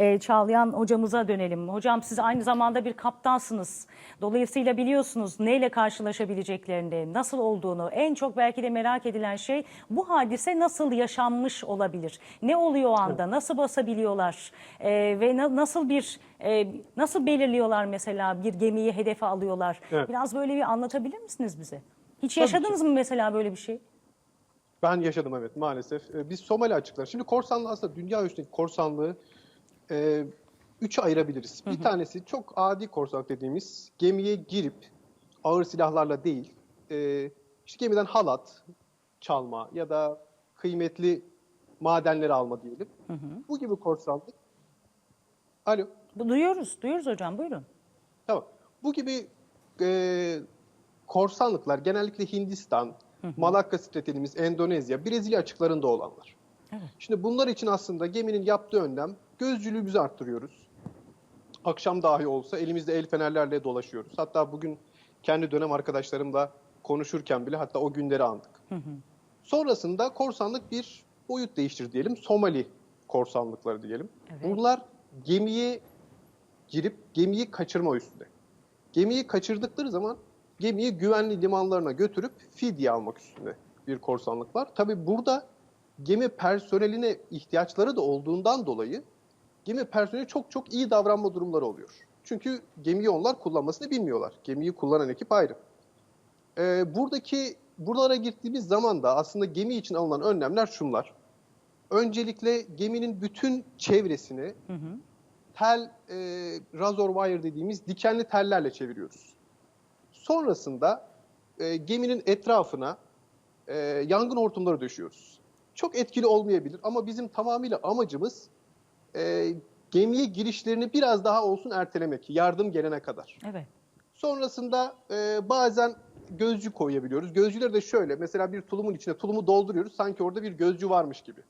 e, Çağlayan hocamıza dönelim. Hocam siz aynı zamanda bir kaptansınız. Dolayısıyla biliyorsunuz neyle karşılaşabileceklerini, nasıl olduğunu. En çok belki de merak edilen şey bu hadise nasıl yaşanmış olabilir? Ne oluyor o anda? Nasıl basabiliyorlar? E, ve na- nasıl bir e, nasıl belirliyorlar mesela bir gemiyi hedefe alıyorlar? Evet. Biraz böyle bir anlatabilir misiniz bize? Hiç yaşadınız mı mesela böyle bir şey? Ben yaşadım evet maalesef. Ee, Biz Somali açıklar. Şimdi korsanlığı aslında dünya üstündeki korsanlığı e, üçe ayırabiliriz. Bir tanesi çok adi korsanlık dediğimiz gemiye girip ağır silahlarla değil, e, işte gemiden halat çalma ya da kıymetli madenleri alma diyelim. Bu gibi korsanlık. Alo. Duyuyoruz, duyuyoruz hocam buyurun. Tamam. Bu gibi e, korsanlıklar genellikle Hindistan, Malakka stratejimiz, Endonezya, Brezilya açıklarında olanlar. Şimdi bunlar için aslında geminin yaptığı önlem gözcülüğümüzü arttırıyoruz. Akşam dahi olsa elimizde el fenerlerle dolaşıyoruz. Hatta bugün kendi dönem arkadaşlarımla konuşurken bile hatta o günleri andık. Sonrasında korsanlık bir boyut değiştir diyelim. Somali korsanlıkları diyelim. Evet. Bunlar gemiye girip gemiyi kaçırma üstünde. Gemiyi kaçırdıkları zaman gemiyi güvenli limanlarına götürüp fidye almak üstünde bir korsanlık var. Tabi burada gemi personeline ihtiyaçları da olduğundan dolayı gemi personeli çok çok iyi davranma durumları oluyor. Çünkü gemiyi onlar kullanmasını bilmiyorlar. Gemiyi kullanan ekip ayrı. Ee, buradaki buralara gittiğimiz zaman da aslında gemi için alınan önlemler şunlar. Öncelikle geminin bütün çevresini tel e, razor wire dediğimiz dikenli tellerle çeviriyoruz. Sonrasında e, geminin etrafına e, yangın hortumları döşüyoruz. Çok etkili olmayabilir ama bizim tamamıyla amacımız e, gemiye girişlerini biraz daha olsun ertelemek, yardım gelene kadar. Evet. Sonrasında e, bazen gözcü koyabiliyoruz. Gözcüleri de şöyle, mesela bir tulumun içine tulumu dolduruyoruz, sanki orada bir gözcü varmış gibi.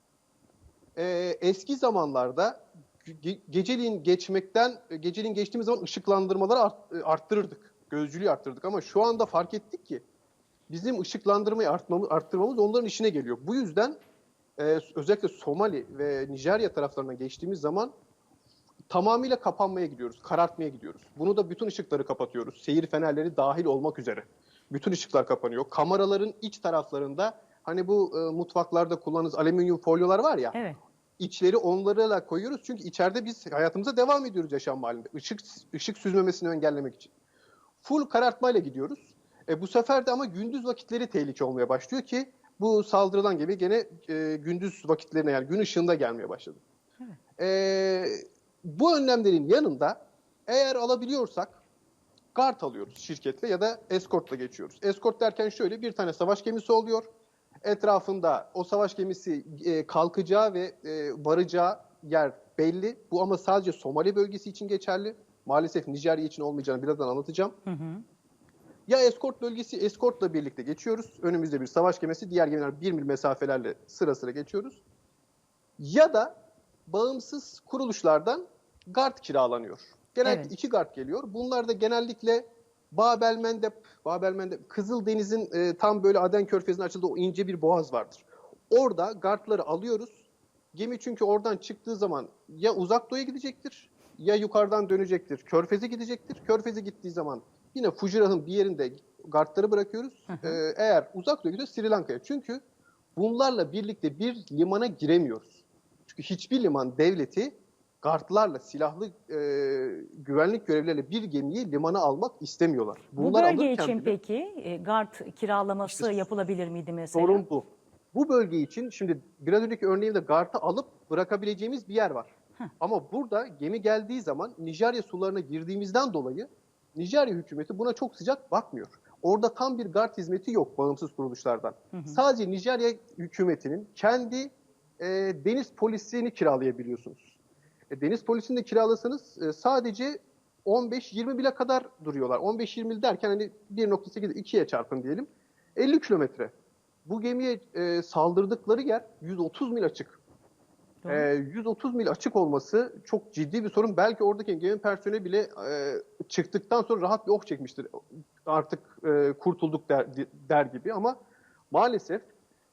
E, eski zamanlarda ge- geceliğin geçmekten, geceliğin geçtiğimiz zaman ışıklandırmaları art- e, arttırırdık. Gözcülüğü arttırdık ama şu anda fark ettik ki bizim ışıklandırmayı artmamız, arttırmamız onların işine geliyor. Bu yüzden e, özellikle Somali ve Nijerya taraflarına geçtiğimiz zaman tamamıyla kapanmaya gidiyoruz, karartmaya gidiyoruz. Bunu da bütün ışıkları kapatıyoruz. Seyir fenerleri dahil olmak üzere. Bütün ışıklar kapanıyor. Kameraların iç taraflarında hani bu e, mutfaklarda kullandığınız alüminyum folyolar var ya. Evet. içleri onlarla koyuyoruz çünkü içeride biz hayatımıza devam ediyoruz yaşam halinde. Işık ışık süzmemesini engellemek için. Full karartmayla gidiyoruz. E, bu sefer de ama gündüz vakitleri tehlike olmaya başlıyor ki bu saldırılan gibi gene e, gündüz vakitlerine yani gün ışığında gelmeye başladı. E, bu önlemlerin yanında eğer alabiliyorsak guard alıyoruz şirketle ya da escortla geçiyoruz. Escort derken şöyle bir tane savaş gemisi oluyor. Etrafında o savaş gemisi e, kalkacağı ve e, varacağı yer belli. Bu ama sadece Somali bölgesi için geçerli. Maalesef Nijerya için olmayacağını birazdan anlatacağım. Ya eskort bölgesi eskortla birlikte geçiyoruz. Önümüzde bir savaş gemisi, diğer gemiler bir mil mesafelerle sıra sıra geçiyoruz. Ya da bağımsız kuruluşlardan gard kiralanıyor. Genellikle Evet. iki gard geliyor. Bunlar da genellikle Babel Mendeb, Babel Mendeb, Kızıldeniz'in e, tam böyle Aden Körfezi'ne açıldığı o ince bir boğaz vardır. Orada gardları alıyoruz. Gemi çünkü oradan çıktığı zaman ya uzak doğuya gidecektir ya yukarıdan dönecektir. Körfez'e gidecektir. Körfez'e gittiği zaman yine Fujirah'ın bir yerinde gardları bırakıyoruz. Ee, eğer uzak doğuya gidiyor Sri Lanka'ya. Çünkü bunlarla birlikte bir limana giremiyoruz. Çünkü hiçbir liman devleti gardlarla, silahlı e, güvenlik görevlileriyle bir gemiyi limana almak istemiyorlar. Bu Bunlar bölge alırken için bile- peki e, guard kiralaması İşte yapılabilir miydi mesela? Sorun bu. Bu bölge için şimdi biraz önceki örneğimde Gart'ı alıp bırakabileceğimiz bir yer var. Ama burada gemi geldiği zaman Nijerya sularına girdiğimizden dolayı Nijerya hükümeti buna çok sıcak bakmıyor. Orada tam bir Gart hizmeti yok bağımsız kuruluşlardan. Sadece Nijerya hükümetinin kendi e, deniz polisini kiralayabiliyorsunuz. E, deniz polisini de kiralasanız e, sadece 15-20 bile kadar duruyorlar. 15-20 mil derken hani 1.8'i 2'ye çarpın diyelim. 50 kilometre. Bu gemiye e, saldırdıkları yer 130 mil açık. Doğru. E, 130 mil açık olması çok ciddi bir sorun. Belki oradaki gemi personeli bile e, çıktıktan sonra rahat bir oh çekmiştir. Artık e, kurtulduk der, der gibi ama maalesef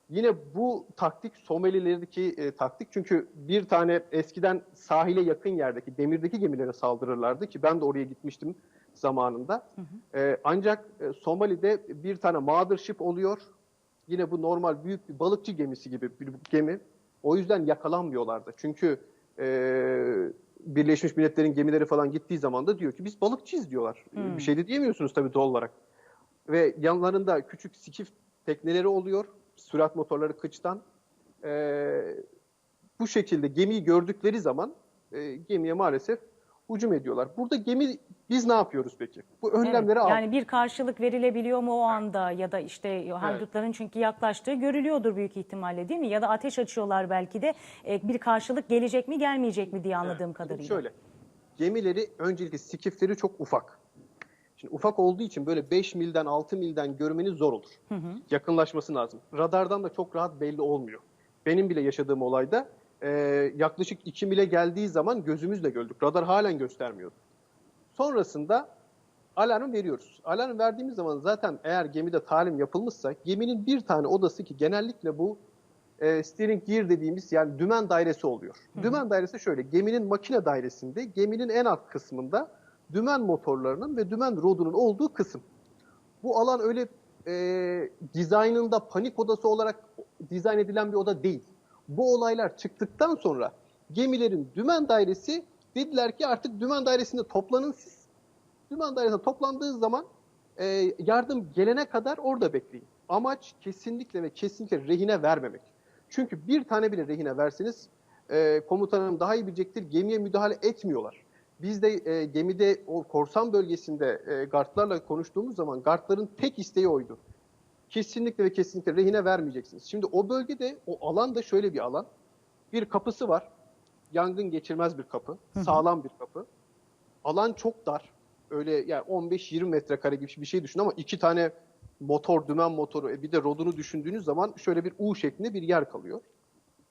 Yine bu taktik Somalilerdeki e, taktik çünkü bir tane eskiden sahile yakın yerdeki demirdeki gemilere saldırırlardı ki ben de oraya gitmiştim zamanında. E, ancak e, Somali'de bir tane mothership oluyor. Yine bu normal büyük bir balıkçı gemisi gibi bir gemi. O yüzden yakalanmıyorlardı. Çünkü e, Birleşmiş Milletler'in gemileri falan gittiği zaman da diyor ki biz balıkçıyız diyorlar. Bir şey de diyemiyorsunuz tabii doğal olarak. Ve yanlarında küçük skif tekneleri oluyor. Sürat motorları kıçtan. Ee, bu şekilde gemiyi gördükleri zaman e, gemiye maalesef hücum ediyorlar. Burada gemi biz ne yapıyoruz peki? Bu önlemleri Evet, al. Yani bir karşılık verilebiliyor mu o anda ya da işte haydutların çünkü yaklaştığı görülüyordur büyük ihtimalle değil mi? Ya da ateş açıyorlar belki de E, bir karşılık gelecek mi gelmeyecek mi diye anladığım Şimdi kadarıyla. Şöyle, gemileri öncelikle skifleri çok ufak. Şimdi ufak olduğu için böyle 5 milden 6 milden görmeniz zor olur. Yakınlaşması lazım. Radardan da çok rahat belli olmuyor. Benim bile yaşadığım olayda e, yaklaşık 2 mile geldiği zaman gözümüzle gördük. Radar halen göstermiyordu. Sonrasında alarm veriyoruz. Alarm verdiğimiz zaman zaten eğer gemide talim yapılmışsa geminin bir tane odası ki genellikle bu e, steering gear dediğimiz yani dümen dairesi oluyor. Dümen dairesi şöyle geminin makine dairesinde geminin en alt kısmında dümen motorlarının ve dümen rodunun olduğu kısım. Bu alan öyle e, dizaynında panik odası olarak dizayn edilen bir oda değil. Bu olaylar çıktıktan sonra gemilerin dümen dairesi dediler ki artık dümen dairesinde toplanın siz. Dümen dairesinde toplandığı zaman e, yardım gelene kadar orada bekleyin. Amaç kesinlikle ve kesinlikle rehine vermemek. Çünkü bir tane bile rehine verseniz e, komutanım daha iyi bilecektir gemiye müdahale etmiyorlar. Biz de e, gemide o korsan bölgesinde e, gardlarla konuştuğumuz zaman gardların tek isteği oydu. Kesinlikle ve kesinlikle rehine vermeyeceksiniz. Şimdi o bölgede o alan da şöyle bir alan. Bir kapısı var. Yangın geçirmez bir kapı. Sağlam bir kapı. Alan çok dar. Öyle yani 15-20 metrekare gibi bir şey düşün ama iki tane motor, dümen motoru, e, bir de rodunu düşündüğünüz zaman şöyle bir U şeklinde bir yer kalıyor.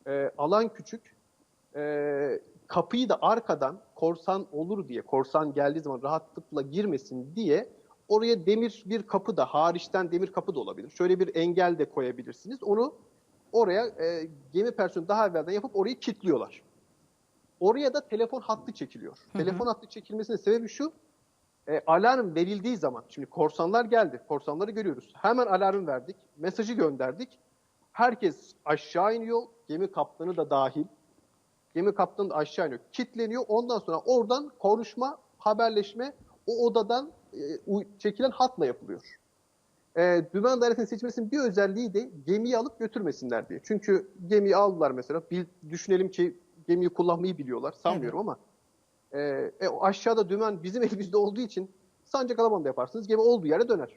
E, alan küçük. E, kapıyı da arkadan korsan olur diye, korsan geldiği zaman rahatlıkla girmesin diye oraya demir bir kapı da, hariçten demir kapı da olabilir. Şöyle bir engel de koyabilirsiniz. Onu oraya e, gemi personeli daha evvelden yapıp orayı kilitliyorlar. Oraya da telefon hattı çekiliyor. Telefon hattı çekilmesinin sebebi şu, e, alarm verildiği zaman, şimdi korsanlar geldi, korsanları görüyoruz. Hemen alarm verdik, mesajı gönderdik. Herkes aşağı iniyor, gemi kaptanı da dahil. Gemi kaptanı da aşağı iniyor, kitleniyor. Ondan sonra oradan konuşma, haberleşme o odadan çekilen hatla yapılıyor. E, dümen dairesinin seçmesinin bir özelliği de gemiyi alıp götürmesinler diye. Çünkü gemiyi aldılar mesela. Bil, düşünelim ki gemiyi kullanmayı biliyorlar. Sanmıyorum ama e, e, aşağıda dümen bizim elimizde olduğu için sancak alamanda yaparsınız. Gemi olduğu yere döner.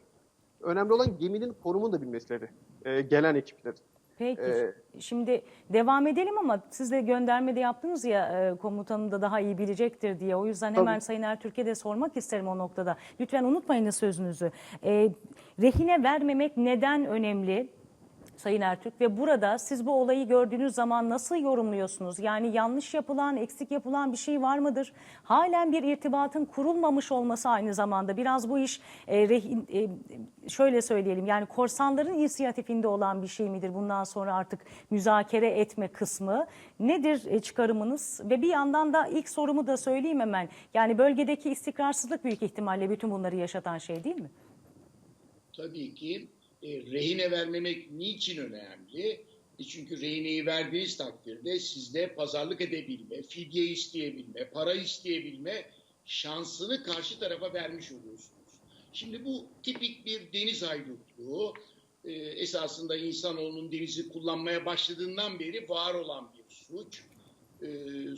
Önemli olan geminin konumunu da bilmesileri. e, gelen ekiplerin. Peki. Ee, Şimdi devam edelim ama siz de göndermede yaptınız ya e, komutanım da daha iyi bilecektir diye. O yüzden hemen Tabii. Sayın Ertürk'e de sormak isterim o noktada. Lütfen unutmayın sözünüzü. E, rehine vermemek neden önemli? Sayın Ertürk ve burada siz bu olayı gördüğünüz zaman nasıl yorumluyorsunuz? Yani yanlış yapılan, eksik yapılan bir şey var mıdır? Halen bir irtibatın kurulmamış olması aynı zamanda biraz bu iş e, rehin, e, şöyle söyleyelim yani korsanların inisiyatifinde olan bir şey midir? Bundan sonra artık müzakere etme kısmı nedir e, çıkarımınız? Ve bir yandan da ilk sorumu da söyleyeyim hemen. Yani bölgedeki istikrarsızlık büyük ihtimalle bütün bunları yaşatan şey değil mi? tabii ki e, rehine vermemek niçin önemli? E, çünkü rehineyi verdiğiniz takdirde sizde pazarlık edebilme, fidye isteyebilme, para isteyebilme şansını karşı tarafa vermiş oluyorsunuz. Şimdi bu tipik bir deniz haydutluğu. E, esasında insanoğlunun denizi kullanmaya başladığından beri var olan bir suç. E,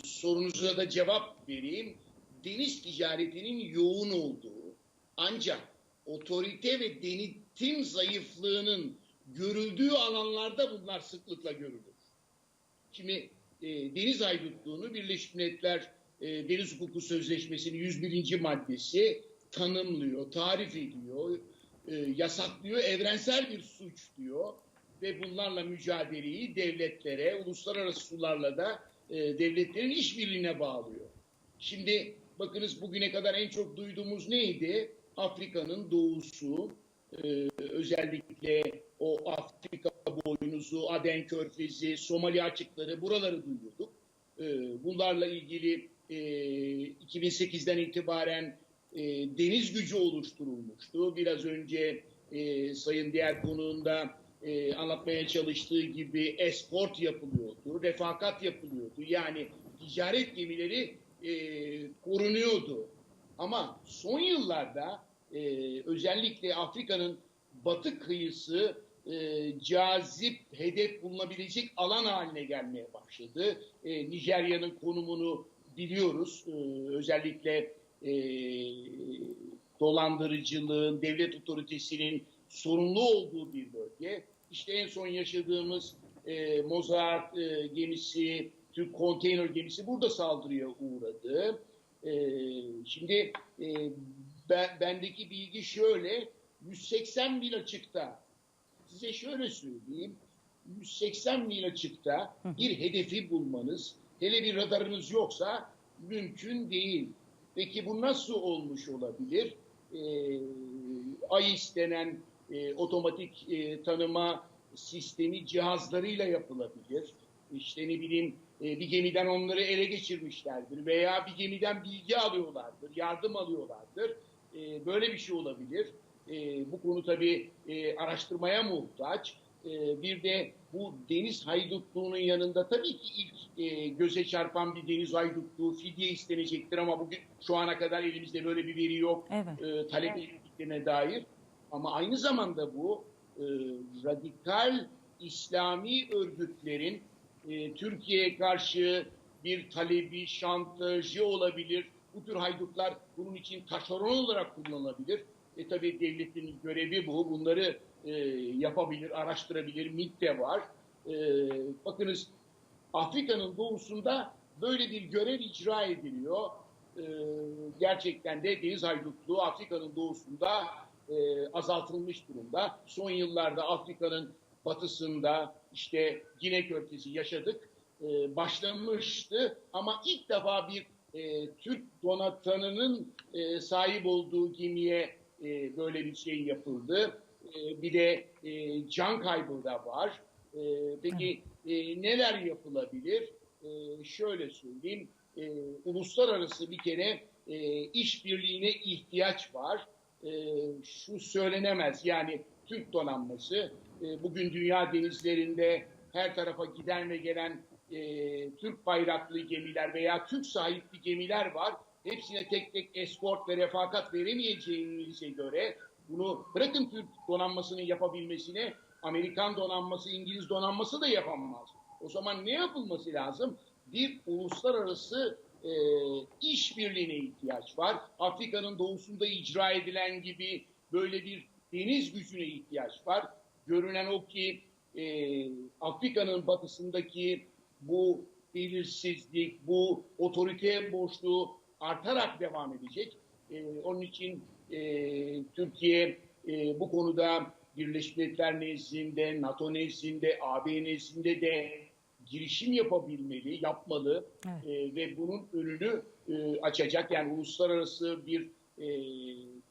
sorunuza da cevap vereyim. Deniz ticaretinin yoğun olduğu ancak otorite ve denetim zayıflığının görüldüğü alanlarda bunlar sıklıkla görülür. Şimdi e, deniz haydutluğunu Birleşmiş Milletler e, Deniz Hukuku Sözleşmesi'nin 101. maddesi tanımlıyor, tarif ediyor, e, yasaklıyor, evrensel bir suç diyor ve bunlarla mücadeleyi devletlere, uluslararası sularla da e, devletlerin işbirliğine bağlıyor. Şimdi bakınız bugüne kadar en çok duyduğumuz neydi? Afrika'nın doğusu, e, özellikle o Afrika boynuzu, Aden Körfezi, Somali açıkları buraları duyuyorduk. E, bunlarla ilgili e, 2008'den itibaren e, deniz gücü oluşturulmuştu. Biraz önce e, Sayın diğer konuğunda e, anlatmaya çalıştığı gibi eskort yapılıyordu, refakat yapılıyordu. Yani ticaret gemileri e, korunuyordu. Ama son yıllarda e, özellikle Afrika'nın batı kıyısı e, cazip hedef bulunabilecek alan haline gelmeye başladı. E, Nijerya'nın konumunu biliyoruz. E, özellikle e, dolandırıcılığın, devlet otoritesinin sorumlu olduğu bir bölge. İşte en son yaşadığımız e, Mozart e, gemisi, Türk konteyner gemisi burada saldırıya uğradı. E, şimdi e, ben, bendeki bilgi şöyle, 180 mil açıkta, size şöyle söyleyeyim, 180 mil açıkta bir hedefi bulmanız, hele bir radarınız yoksa mümkün değil. Peki bu nasıl olmuş olabilir? E, AIS denen e, otomatik e, tanıma sistemi cihazlarıyla yapılabilir. İşte ne bileyim bir gemiden onları ele geçirmişlerdir veya bir gemiden bilgi alıyorlardır, yardım alıyorlardır. E, böyle bir şey olabilir. E, bu konu tabii e, araştırmaya muhtaç. E, bir de bu deniz haydutluğunun yanında tabii ki ilk e, göze çarpan bir deniz haydutluğu fidye istenecektir ama bugün şu ana kadar elimizde böyle bir veri yok Evet. e, talep edildiklerine dair. Ama aynı zamanda bu e, radikal İslami örgütlerin e, Türkiye'ye karşı bir talebi, şantajı olabilir. Bu tür haydutlar bunun için taşeron olarak kullanılabilir. E tabii devletin görevi bu. Bunları e, yapabilir, araştırabilir. MİT de var. E, bakınız Afrika'nın doğusunda böyle bir görev icra ediliyor. E, gerçekten de deniz haydutluğu Afrika'nın doğusunda e, azaltılmış durumda. Son yıllarda Afrika'nın batısında işte Gine Körfezi yaşadık. E, başlamıştı ama ilk defa bir e, Türk donatanının e, sahip olduğu gemiye e, böyle bir şey yapıldı. E, bir de e, can kaybı da var. E, peki e, neler yapılabilir? E, şöyle söyleyeyim. E, uluslararası bir kere e, işbirliğine ihtiyaç var. E, şu söylenemez yani Türk donanması e, bugün dünya denizlerinde her tarafa giden ve gelen e, Türk bayraklı gemiler veya Türk sahipli gemiler var. Hepsine tek tek eskort ve refakat veremeyeceğimize göre bunu bırakın Türk donanmasının yapabilmesine Amerikan donanması, İngiliz donanması da yapamaz. O zaman ne yapılması lazım? Bir uluslararası e, işbirliğine ihtiyaç var. Afrika'nın doğusunda icra edilen gibi böyle bir deniz gücüne ihtiyaç var. Görünen o ki e, Afrika'nın batısındaki bu belirsizlik, bu otorite boşluğu artarak devam edecek. E, onun için e, Türkiye e, bu konuda Birleşmiş Milletler nezdinde, NATO nezdinde, AB nezdinde de girişim yapabilmeli, yapmalı Evet. E, ve bunun önünü e, açacak yani uluslararası bir e,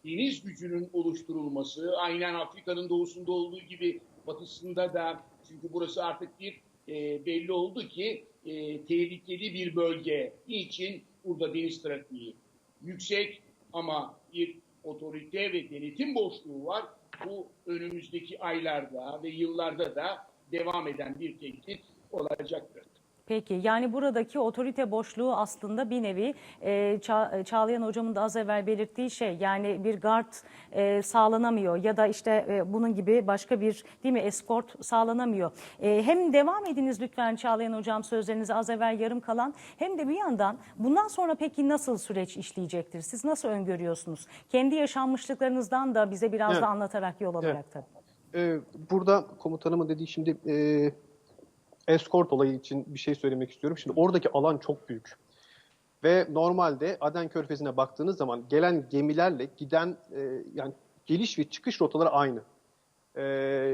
deniz gücünün oluşturulması, aynen Afrika'nın doğusunda olduğu gibi batısında da çünkü burası artık bir e, belli oldu ki e, tehlikeli bir bölge. Niçin? Burada deniz trafiği yüksek ama bir otorite ve denetim boşluğu var. Bu önümüzdeki aylarda ve yıllarda da devam eden bir tehdit olacaktır. Peki yani buradaki otorite boşluğu aslında bir nevi e, Ça- Çağlayan hocamın da az evvel belirttiği şey yani bir guard e, sağlanamıyor ya da işte e, bunun gibi başka bir değil mi eskort sağlanamıyor. E, hem devam ediniz lütfen Çağlayan hocam sözlerinizi az evvel yarım kalan hem de bir yandan bundan sonra peki nasıl süreç işleyecektir? Siz nasıl öngörüyorsunuz? Kendi yaşanmışlıklarınızdan da bize biraz Evet. da anlatarak yol alarak tabii. Ee, burada komutanımın dediği şimdi e, eskort olayı için bir şey söylemek istiyorum. Şimdi oradaki alan çok büyük. Ve normalde Aden Körfezi'ne baktığınız zaman gelen gemilerle giden e, yani geliş ve çıkış rotaları aynı. E,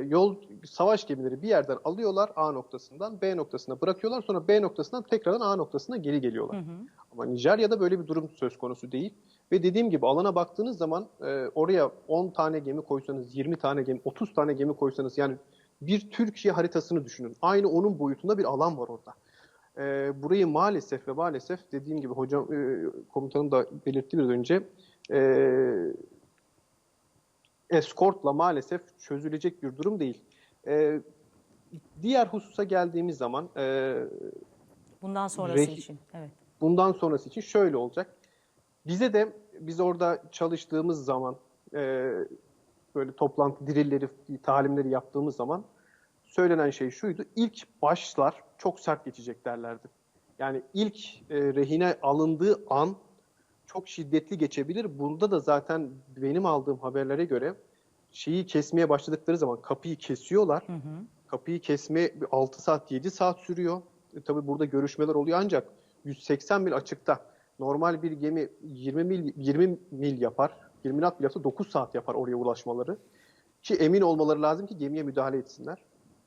yol savaş gemileri bir yerden alıyorlar A noktasından B noktasına bırakıyorlar sonra B noktasından tekrardan A noktasına geri geliyorlar. Ama Nijerya'da böyle bir durum söz konusu değil. Ve dediğim gibi alana baktığınız zaman e, oraya 10 tane gemi koysanız, 20 tane gemi, 30 tane gemi koysanız yani bir Türkiye haritasını düşünün. Aynı onun boyutunda bir alan var orada. Ee, burayı maalesef ve maalesef dediğim gibi hocam e, komutanım da belirtti biraz önce e, eskortla maalesef çözülecek bir durum değil. E, diğer hususa geldiğimiz zaman e, Bundan sonrası için. Evet. bundan sonrası için şöyle olacak. Bize de biz orada çalıştığımız zaman e, böyle toplantı dirilleri, talimleri yaptığımız zaman söylenen şey şuydu. İlk başlar çok sert geçecek derlerdi. Yani ilk e, rehine alındığı an çok şiddetli geçebilir. Bunda da zaten benim aldığım haberlere göre şeyi kesmeye başladıkları zaman kapıyı kesiyorlar. Hı hı. Kapıyı kesme 6 saat 7 saat sürüyor. E, tabii burada görüşmeler oluyor ancak 180 mil açıkta normal bir gemi 20 mil 20 mil yapar. 20 knot yapsa 9 saat yapar oraya ulaşmaları. Ki emin olmaları lazım ki gemiye müdahale etsinler.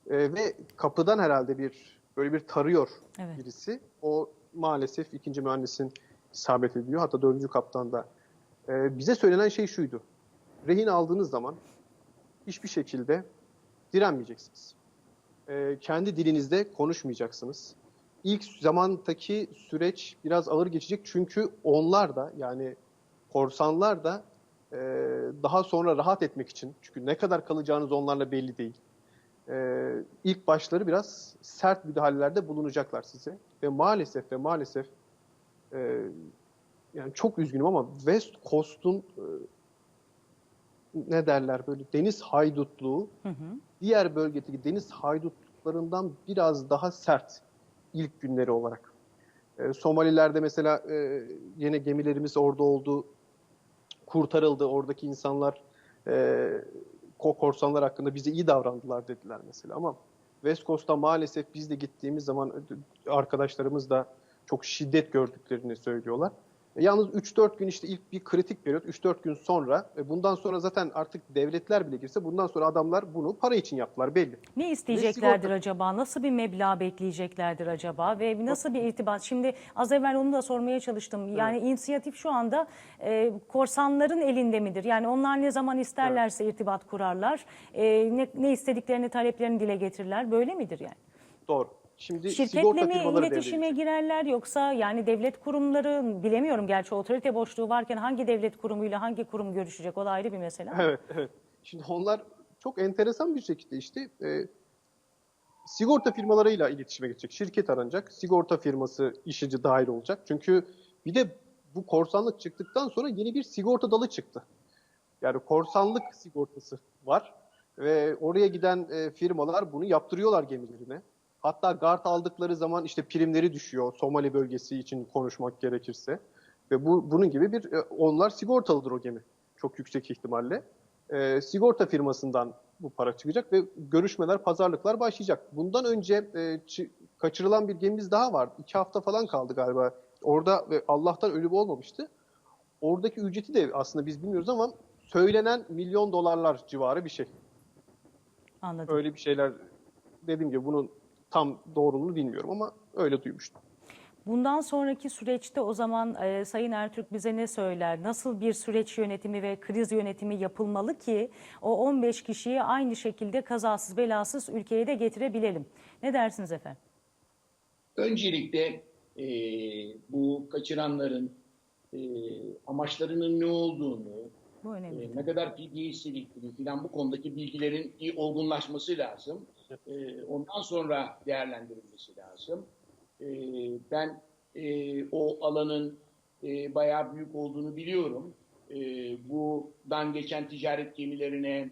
E, ve kapıdan herhalde bir böyle bir tarıyor Evet. birisi. O maalesef ikinci mühendisin isabet ediyor. Hatta dördüncü kaptan da. E, bize söylenen şey şuydu. Rehin aldığınız zaman hiçbir şekilde direnmeyeceksiniz. E, kendi dilinizde konuşmayacaksınız. İlk zamandaki süreç biraz ağır geçecek çünkü onlar da yani korsanlar da e, daha sonra rahat etmek için çünkü ne kadar kalacağınız onlarla belli değil. E, ilk başları biraz sert müdahalelerde bulunacaklar size ve maalesef ve maalesef e, yani çok üzgünüm ama West Coast'un e, ne derler böyle deniz haydutluğu Hı hı. diğer bölgedeki deniz haydutluklarından biraz daha sert ilk günleri olarak. E, Somalilerde mesela e, yine gemilerimiz orada oldu, kurtarıldı. Oradaki insanlar e, ko- korsanlar hakkında bize iyi davrandılar dediler mesela ama West Coast'ta maalesef biz de gittiğimiz zaman arkadaşlarımız da çok şiddet gördüklerini söylüyorlar. E, Yalnız 3-4 gün işte ilk bir kritik periyot 3-4 gün sonra e, bundan sonra zaten artık devletler bile girse bundan sonra adamlar bunu para için yaptılar belli. Ne isteyeceklerdir sigorta- acaba? Nasıl bir meblağ bekleyeceklerdir acaba? Ve nasıl bir irtibat? Şimdi az evvel onu da sormaya çalıştım. Yani inisiyatif şu anda e, korsanların elinde midir? Yani onlar ne zaman isterlerse irtibat kurarlar. E, ne, ne istediklerini, taleplerini dile getirirler. Böyle midir yani? Doğru. Şimdi Şirketle sigorta mi firmaları iletişime devreye girerler yoksa yani devlet kurumları bilemiyorum gerçi otorite boşluğu varken hangi devlet kurumuyla hangi kurum görüşecek o da ayrı bir mesele. Evet, evet. Şimdi onlar çok enteresan bir şekilde işte e, sigorta firmalarıyla iletişime geçecek. Şirket aranacak. Sigorta firması işici dahil olacak. Çünkü bir de bu korsanlık çıktıktan sonra yeni bir sigorta dalı çıktı. Yani korsanlık sigortası var. Ve oraya giden e, firmalar bunu yaptırıyorlar gemilerine. Hatta guard aldıkları zaman işte primleri düşüyor Somali bölgesi için konuşmak gerekirse. Ve bu bunun gibi bir e, onlar sigortalıdır o gemi. Çok yüksek ihtimalle. E, sigorta firmasından bu para çıkacak ve görüşmeler, pazarlıklar başlayacak. Bundan önce e, çı- kaçırılan bir gemimiz daha vardı. İki hafta falan kaldı galiba. Orada ve Allah'tan ölüm olmamıştı. Oradaki ücreti de aslında biz bilmiyoruz ama söylenen milyon dolarlar civarı bir şey. Anladım. Öyle bir şeyler dediğim gibi bunun tam doğruluğunu bilmiyorum ama öyle duymuştum. Bundan sonraki süreçte o zaman e, Sayın Ertürk bize ne söyler? Nasıl bir süreç yönetimi ve kriz yönetimi yapılmalı ki o 15 kişiyi aynı şekilde kazasız belasız ülkeye de getirebilelim? Ne dersiniz efendim? Öncelikle e, bu kaçıranların e, amaçlarının ne olduğunu, Bu önemli. e, ne kadar fidye istediklerini filan bu konudaki bilgilerin iyi olgunlaşması lazım. E, ondan sonra değerlendirilmesi lazım. E, ben e, o alanın e, bayağı büyük olduğunu biliyorum. E, buradan geçen ticaret gemilerine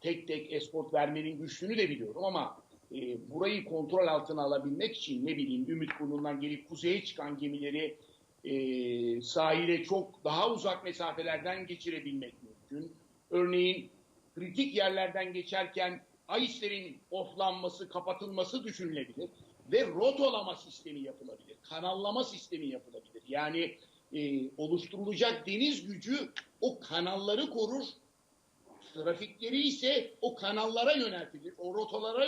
tek tek eskort vermenin güçlüğünü de biliyorum ama e, burayı kontrol altına alabilmek için ne bileyim Ümitburnu'ndan gelip kuzeye çıkan gemileri e, sahile çok daha uzak mesafelerden geçirebilmek mümkün. Örneğin kritik yerlerden geçerken AİS'lerin oflanması, kapatılması düşünülebilir ve rotolama sistemi yapılabilir, kanallama sistemi yapılabilir. Yani e, oluşturulacak deniz gücü o kanalları korur, trafikleri ise o kanallara yöneltilir, o rotalara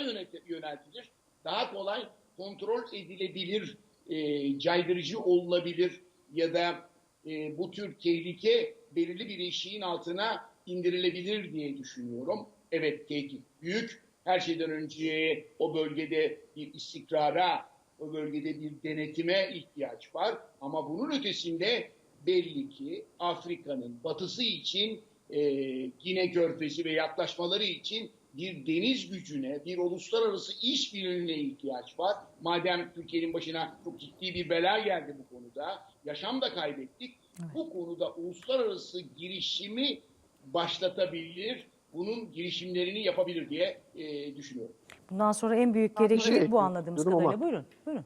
yöneltilir. Daha kolay kontrol edilebilir, e, caydırıcı olunabilir ya da e, bu tür tehlike belirli bir eşiğin altına indirilebilir diye düşünüyorum. Evet tehdit büyük. Her şeyden önce o bölgede bir istikrara, o bölgede bir denetime ihtiyaç var. Ama bunun ötesinde belli ki Afrika'nın batısı için e, Gine Körfezi ve yaklaşmaları için bir deniz gücüne, bir uluslararası işbirliğine ihtiyaç var. Madem Türkiye'nin başına çok ciddi bir bela geldi bu konuda, yaşam da kaybettik. Bu konuda uluslararası girişimi başlatabilir, bunun girişimlerini yapabilir diye e, düşünüyorum. Bundan sonra en büyük gereklilik şey bu anladığımız ekliyorum ama- kadarıyla. Buyurun, buyurun.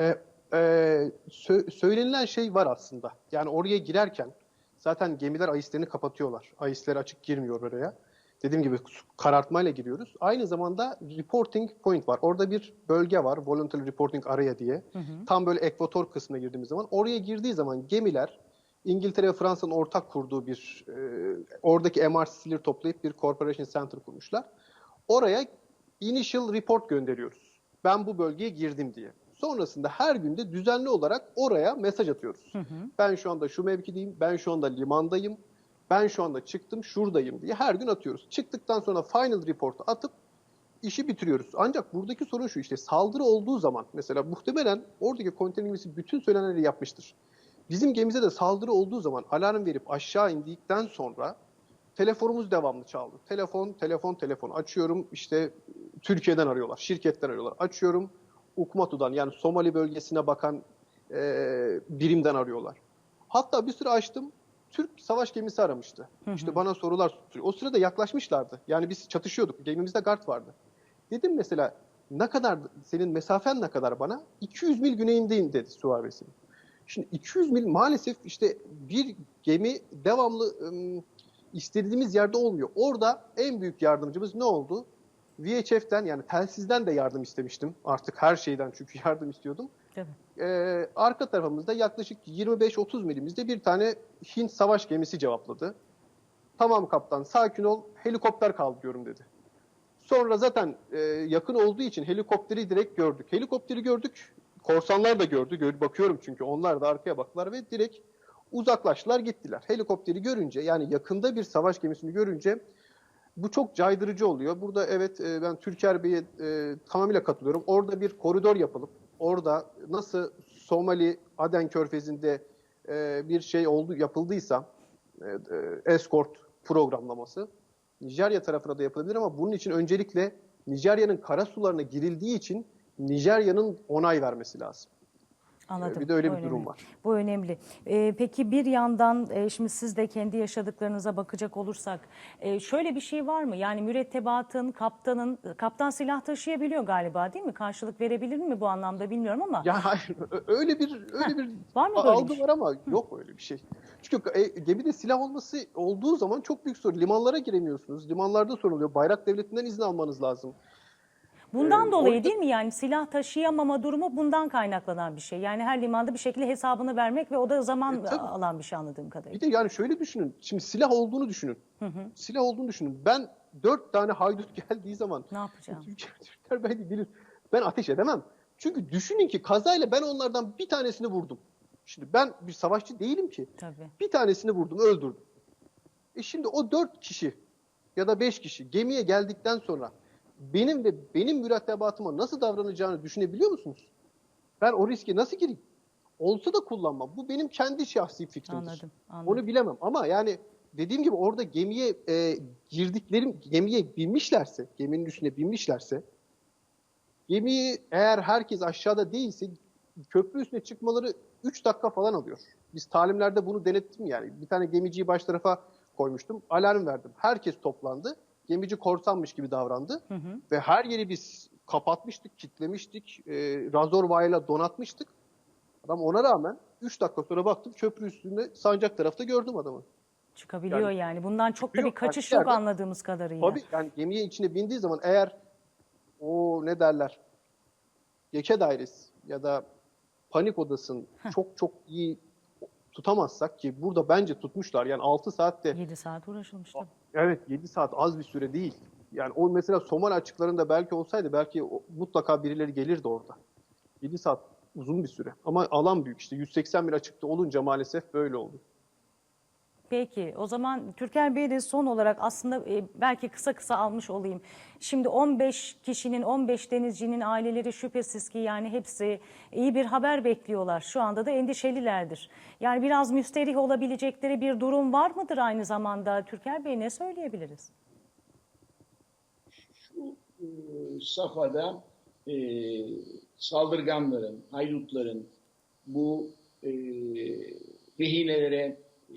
E, e, sö- söylenilen şey var aslında. Yani oraya girerken zaten gemiler ayislerini kapatıyorlar. Ayisleri açık girmiyor oraya. Dediğim gibi karartmayla giriyoruz. Aynı zamanda reporting point var. Orada bir bölge var. Voluntary Reporting Area diye. Tam böyle ekvator kısmına girdiğimiz zaman. Oraya girdiği zaman gemiler İngiltere ve Fransa'nın ortak kurduğu bir e, oradaki MRC'leri toplayıp bir Corporation Center kurmuşlar. Oraya initial report gönderiyoruz. Ben bu bölgeye girdim diye. Sonrasında her günde düzenli olarak oraya mesaj atıyoruz. Ben şu anda şu mevkideyim, ben şu anda limandayım, ben şu anda çıktım, şuradayım diye her gün atıyoruz. Çıktıktan sonra final report'u atıp işi bitiriyoruz. Ancak buradaki sorun şu işte saldırı olduğu zaman mesela muhtemelen oradaki konteyner bütün söylenenleri yapmıştır. Bizim gemimize de saldırı olduğu zaman alarm verip aşağı indikten sonra telefonumuz devamlı çaldı. Telefon, telefon, telefon. Açıyorum işte Türkiye'den arıyorlar, şirketten arıyorlar. Açıyorum Ukmatu'dan yani Somali bölgesine bakan e, birimden arıyorlar. Hatta bir süre açtım. Türk savaş gemisi aramıştı. İşte bana sorular soruyor. O sırada yaklaşmışlardı. Yani biz çatışıyorduk. Gemimizde guard vardı. Dedim mesela ne kadar senin mesafen ne kadar bana? 200 mil güneyindeyim dedi süvarisinin. Şimdi 200 mil maalesef işte bir gemi devamlı ım, istediğimiz yerde olmuyor. Orada en büyük yardımcımız ne oldu? VHF'den yani telsizden de yardım istemiştim. Artık her şeyden çünkü yardım istiyordum. Tabii. Ee, arka tarafımızda yaklaşık 25-30 milimizde bir tane Hint savaş gemisi cevapladı. Tamam kaptan sakin ol helikopter kaldırıyorum dedi. Sonra zaten e, yakın olduğu için helikopteri direkt gördük. Helikopteri gördük. Korsanlar da gördü. Gör, bakıyorum çünkü onlar da arkaya baktılar ve direkt uzaklaştılar gittiler. Helikopteri görünce yani yakında bir savaş gemisini görünce bu çok caydırıcı oluyor. Burada evet e, ben Türker Bey'e e, tamamıyla katılıyorum. Orada bir koridor yapılıp orada nasıl Somali Aden Körfezi'nde e, bir şey oldu yapıldıysa e, e, escort programlaması Nijerya tarafına da yapılabilir ama bunun için öncelikle Nijerya'nın kara sularına girildiği için Nijerya'nın onay vermesi lazım. Anladım. Bir de öyle Bu bir durum önemli. var. Bu önemli. Ee, peki bir yandan e, şimdi siz de kendi yaşadıklarınıza bakacak olursak e, şöyle bir şey var mı? Yani mürettebatın, kaptanın, kaptan silah taşıyabiliyor galiba değil mi? Karşılık verebilir mi bu anlamda bilmiyorum ama. Ya hayır öyle bir öyle bir var mı böyle algı şey? var ama yok öyle bir şey. Çünkü e, gemide silah olması olduğu zaman çok büyük sorun. Limanlara giremiyorsunuz. Limanlarda sorun oluyor. Bayrak devletinden izin almanız lazım. Bundan dolayı değil mi yani silah taşıyamama durumu bundan kaynaklanan bir şey. Yani her limanda bir şekilde hesabını vermek ve o da zaman E, tabii. alan bir şey anladığım kadarıyla. Bir de yani şöyle düşünün. Şimdi silah olduğunu düşünün. Silah olduğunu düşünün. Ben dört tane haydut geldiği zaman Ne yapacağım? Türkler, Türkler belki bilir. Ben ateş edemem. Çünkü düşünün ki kazayla ben onlardan bir tanesini vurdum. Şimdi ben bir savaşçı değilim ki. Tabii. Bir tanesini vurdum, öldürdüm. E şimdi o dört kişi ya da beş kişi gemiye geldikten sonra benim ve benim mürettebatıma nasıl davranacağını düşünebiliyor musunuz? Ben o riske nasıl gireyim? Olsa da kullanmam. Bu benim kendi şahsi fikrimdir. Anladım, anladım. Onu bilemem ama yani dediğim gibi orada gemiye e, girdiklerim gemiye binmişlerse, geminin üstüne binmişlerse gemiyi eğer herkes aşağıda değilse köprü üstüne çıkmaları 3 dakika falan alıyor. Biz talimlerde bunu denettim yani. Bir tane gemiciyi baş tarafa koymuştum. Alarm verdim. Herkes toplandı. Gemici korsanmış gibi davrandı. Ve her yeri biz kapatmıştık, kitlemiştik. E, razorvayla donatmıştık. Adam ona rağmen 3 dakika sonra baktım köprü üstünde sancak tarafta gördüm adamı. Çıkabiliyor yani. Yani- Bundan çok da bir kaçış yok anladığımız kadarıyla. Tabii yani gemiye içine bindiği zaman eğer o ne derler gece dairesi ya da panik odasını çok çok iyi tutamazsak ki burada bence tutmuşlar yani 6 saatte 7 saat uğraşılmış tabii. evet 7 saat az bir süre değil. Yani o mesela Somali açıklarında belki olsaydı belki mutlaka birileri gelirdi orada. 7 saat uzun bir süre ama alan büyük işte 180 mil açıkta olunca maalesef böyle oldu. Peki o zaman Türker Bey de son olarak aslında e, belki kısa kısa almış olayım. Şimdi 15 kişinin 15 denizcinin aileleri şüphesiz ki yani hepsi iyi bir haber bekliyorlar. Şu anda da endişelilerdir. Yani biraz müsterih olabilecekleri bir durum var mıdır aynı zamanda? Türker Bey ne söyleyebiliriz? Şu e, safhada e, saldırganların, haydutların bu e, rehinelere e,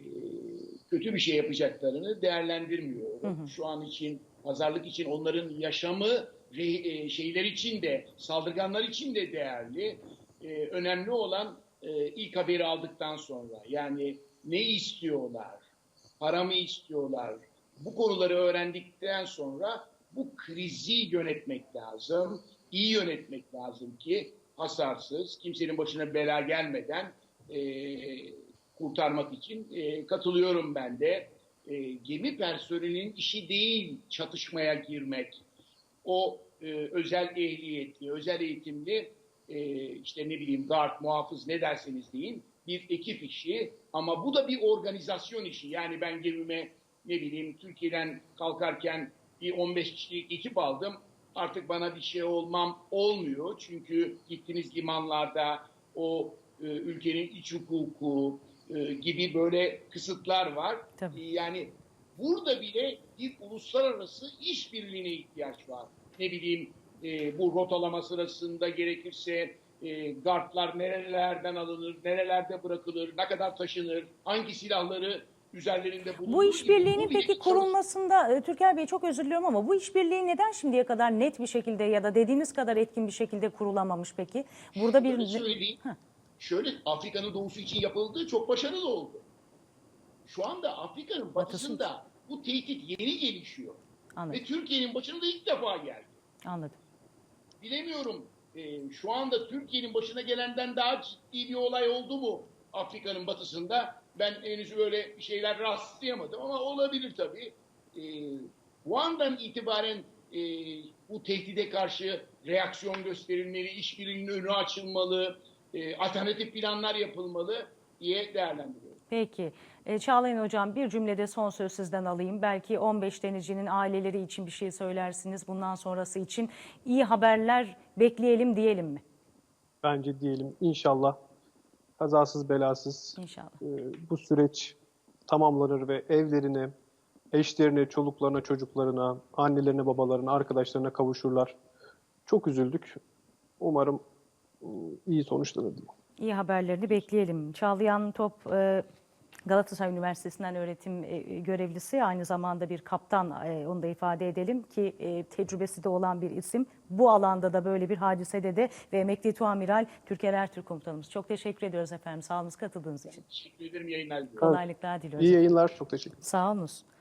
kötü bir şey yapacaklarını değerlendirmiyorum. Şu an için, pazarlık için onların yaşamı e, şeyler için de, saldırganlar için de değerli. E, önemli olan e, ilk haberi aldıktan sonra yani ne istiyorlar, para mı istiyorlar? Bu konuları öğrendikten sonra bu krizi yönetmek lazım, iyi yönetmek lazım ki hasarsız, kimsenin başına bela gelmeden e, kurtarmak için e, katılıyorum ben de. E, gemi personelinin işi değil çatışmaya girmek. O e, özel ehliyetli, özel eğitimli e, işte ne bileyim guard, muhafız ne derseniz deyin bir ekip işi ama bu da bir organizasyon işi. Yani ben gemime ne bileyim Türkiye'den kalkarken bir 15 kişilik ekip aldım. Artık bana bir şey olmam olmuyor. Çünkü gittiğiniz limanlarda o e, ülkenin iç hukuku e, gibi böyle kısıtlar var. Tabii. E, yani burada bile bir uluslararası işbirliğine ihtiyaç var. Ne bileyim e, bu rotalama sırasında gerekirse e, gardlar nerelerden alınır, nerelerde bırakılır, ne kadar taşınır, hangi silahları üzerlerinde bulunur. Bu gibi işbirliğinin bu peki bir çalış- kurulmasında e, Türker Bey çok özür diliyorum ama bu işbirliği neden şimdiye kadar net bir şekilde ya da dediğiniz kadar etkin bir şekilde kurulamamış peki? Burada bir söyleyeyim. Şöyle Afrika'nın doğusu için yapıldığı çok başarılı oldu. Şu anda Afrika'nın batısında bu tehdit yeni gelişiyor. Anladım. Ve Türkiye'nin başına da ilk defa geldi. Anladım. Bilemiyorum e, şu anda Türkiye'nin başına gelenden daha ciddi bir olay oldu mu Afrika'nın batısında? Ben henüz öyle bir şeyler rastlayamadım ama olabilir tabii. E, bu andan itibaren e, bu tehdide karşı reaksiyon gösterilmeli, işbirliğinin önü açılmalı, e, alternatif planlar yapılmalı diye değerlendiriyorum. Peki. E, Çağlayan Hocam bir cümlede son söz sizden alayım. Belki 15 denizcinin aileleri için bir şey söylersiniz. Bundan sonrası için iyi haberler bekleyelim diyelim mi? Bence diyelim inşallah kazasız belasız İnşallah. e, bu süreç tamamlanır ve evlerine, eşlerine, çoluklarına, çocuklarına, annelerine, babalarına, arkadaşlarına kavuşurlar. Çok üzüldük. Umarım iyi sonuçlanır diye. İyi haberlerini bekleyelim. Çağlayan Top e, Galatasaray Üniversitesi'nden öğretim e, görevlisi aynı zamanda bir kaptan e, onu da ifade edelim ki tecrübesi de olan bir isim. Bu alanda da böyle bir hadisede de ve emekli tuamiral Türker Ertürk komutanımız. Çok teşekkür ediyoruz efendim. Sağ olunuz katıldığınız için. Teşekkür ederim yayınlar diliyorum. Kolaylıklar diliyoruz. İyi yayınlar. Çok teşekkür ederim. Sağ olunuz.